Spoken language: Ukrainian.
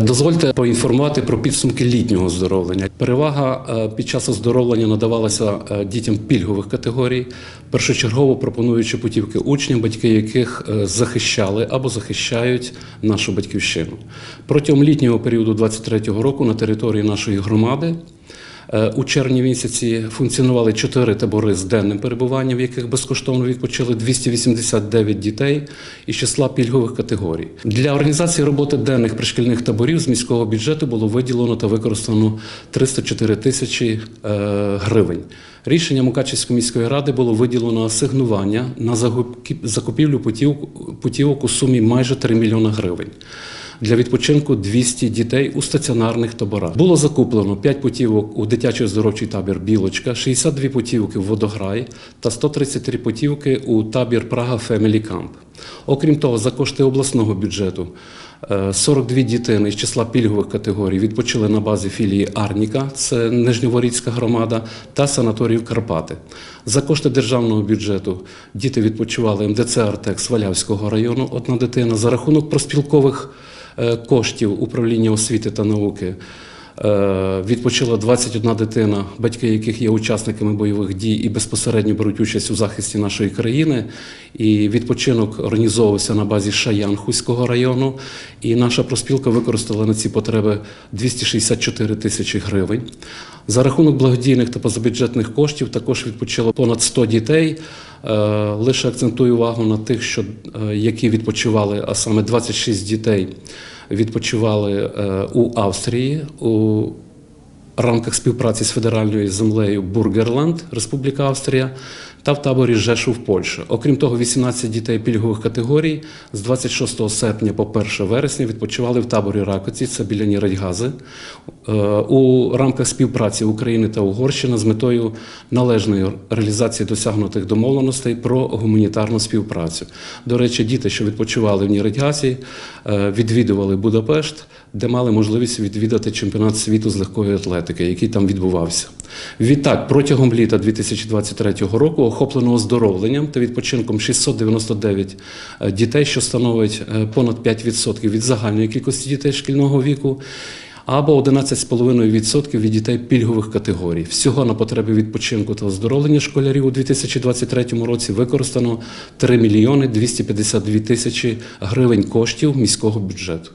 Дозвольте поінформувати про підсумки літнього оздоровлення. Перевага е, під час оздоровлення надавалася е, дітям пільгових категорій, першочергово пропонуючи путівки учням, батьки яких е, захищали або захищають нашу батьківщину. Протягом літнього періоду 23-го року на території нашої громади. Е, У червні місяці функціонували чотири табори з денним перебуванням, в яких безкоштовно відпочили 289 дітей із числа пільгових категорій. Для організації роботи денних пришкільних таборів з міського бюджету було виділено та використано 304 тисячі е, гривень. Рішенням Мукачівської міської ради було виділено асигнування на закупівлю путівок, у сумі майже 3 мільйони гривень для відпочинку 200 дітей у стаціонарних таборах. Було закуплено 5 путівок у дитячий оздоровчий табір Білочка, 62 путівки в Водограй та 133 путівки у табір Прага Фемілі Камп. Окрім того, за кошти обласного бюджету е, 42 дітини з числа пільгових категорій відпочили на базі філії Арніка, це Нижньоворіцька громада, та санаторію Карпати. За кошти державного бюджету діти відпочивали МДЦ Артек Свалявського району, одна дитина. За рахунок проспілкових е, коштів управління освіти та науки е, відпочила 21 дитина, батьки яких є учасниками бойових дій і безпосередньо беруть участь у захисті нашої країни. І відпочинок організовувався на базі Шаян Хуського району. І наша проспілка використала на ці потреби 264 тисячі гривень. За рахунок благодійних та позабюджетних коштів також відпочило понад 100 дітей. Е, Лише акцентую увагу на тих, що, е, які відпочивали, а саме 26 дітей відпочивали е, у Австрії у рамках співпраці з федеральною землею Бургерланд, Республіка Австрія, та в таборі Жешув, Польща. Окрім того, 18 дітей пільгових категорій з 26 серпня по 1 вересня відпочивали в таборі Ракоці, це біля Ніральгази, е, у рамках співпраці України та Угорщини з метою належної реалізації досягнутих домовленостей про гуманітарну співпрацю. До речі, діти, що відпочивали в Ніральгазі, е, відвідували Будапешт, де мали можливість відвідати чемпіонат світу з легкої атлетики, який там відбувався. Відтак, протягом літа 2023 року охоплено оздоровленням та відпочинком 699 е, дітей, що становить е, понад 5% від загальної кількості дітей шкільного віку. Або 11,5% від дітей пільгових категорій. Всього на потреби відпочинку та оздоровлення школярів у 2023 році використано 3 мільйони 252 тисячі гривень коштів міського бюджету.